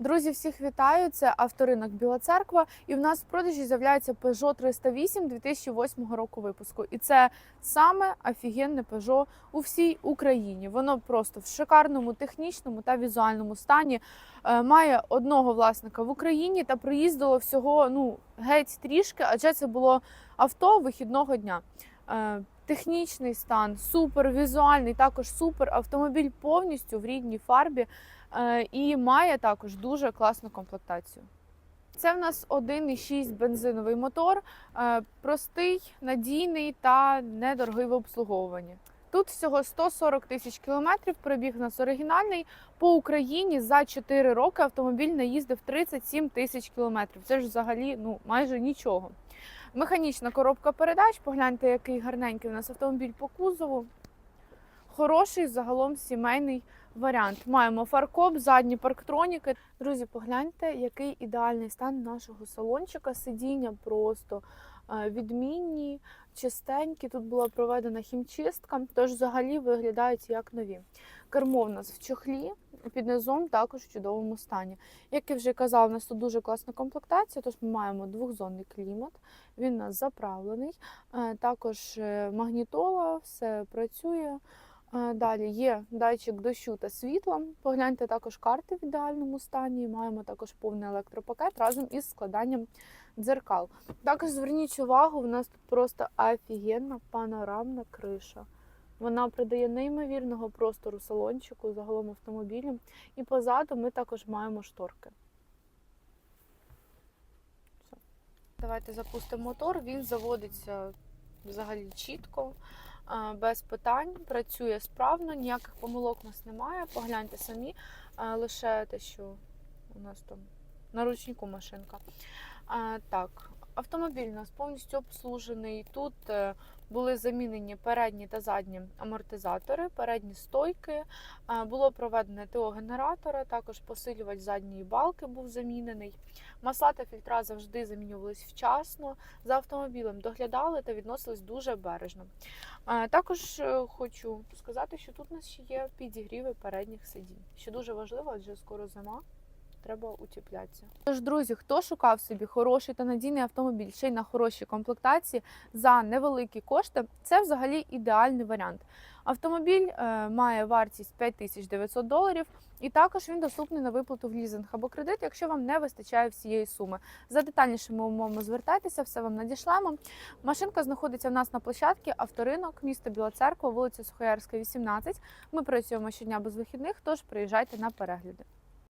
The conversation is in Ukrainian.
Друзі, всіх вітаю! Це авторинок Біла Церква. І в нас в продажі з'являється Peugeot 308 2008 року випуску. І це саме офігенне Peugeot у всій Україні. Воно просто в шикарному технічному та візуальному стані. Е, Має одного власника в Україні та проїздило всього ну геть трішки, адже це було авто вихідного дня. Е, Технічний стан, супер візуальний, також супер. Автомобіль повністю в рідній фарбі е, і має також дуже класну комплектацію. Це в нас 1,6 бензиновий мотор, е, простий, надійний та недорогий в обслуговуванні. Тут всього 140 тисяч кілометрів, пробіг нас оригінальний. По Україні за 4 роки автомобіль наїздив 37 тисяч кілометрів. Це ж взагалі ну, майже нічого. Механічна коробка передач. Погляньте, який гарненький у нас автомобіль по кузову. Хороший загалом сімейний варіант. Маємо фаркоп, задні парктроніки. Друзі, погляньте, який ідеальний стан нашого салончика. Сидіння просто е, відмінні, чистенькі. Тут була проведена хімчистка, тож взагалі виглядають як нові. Кермо в нас в чохлі, під низом також в чудовому стані. Як я вже казала, у нас тут дуже класна комплектація, тож ми маємо двохзонний клімат, він у нас заправлений, Е, також е, магнітола, все працює. Е, Далі є датчик дощу та світла. Погляньте також карти в ідеальному стані. Маємо також повний електропакет разом із складанням дзеркал. Також зверніть увагу, у нас тут просто офігенна панорамна криша. Вона придає неймовірного простору салончику, загалом автомобілю. І позаду ми також маємо шторки. Давайте запустимо мотор. Він заводиться взагалі чітко, без питань, працює справно, ніяких помилок у нас немає. Погляньте самі, лише те, що у нас там на ручнику машинка. Так, автомобіль у нас повністю обслужений. Тут е, були замінені передні та задні амортизатори, передні стойки. Е, Було проведене ТО генератора, також посилювач задньої балки був замінений. Масла та фільтра завжди замінювались вчасно. За автомобілем доглядали та відносились дуже бережно. Е, Також хочу сказати, що тут у нас ще є підігріви передніх сидінь, що дуже важливо, адже скоро зима. Треба утеплятися. Тож, друзі, хто шукав собі хороший та надійний автомобіль ще й на хорошій комплектації за невеликі кошти, це взагалі ідеальний варіант. Автомобіль е, має вартість 5900 доларів, і також він доступний на виплату в лізинг або кредит, якщо вам не вистачає всієї суми. За детальнішими умовами звертайтеся, все вам надішлемо. Машинка знаходиться в нас на площадці авторинок, місто Біла Церква, вулиця Сухоярська, 18. Ми працюємо щодня без вихідних, тож приїжджайте на перегляди.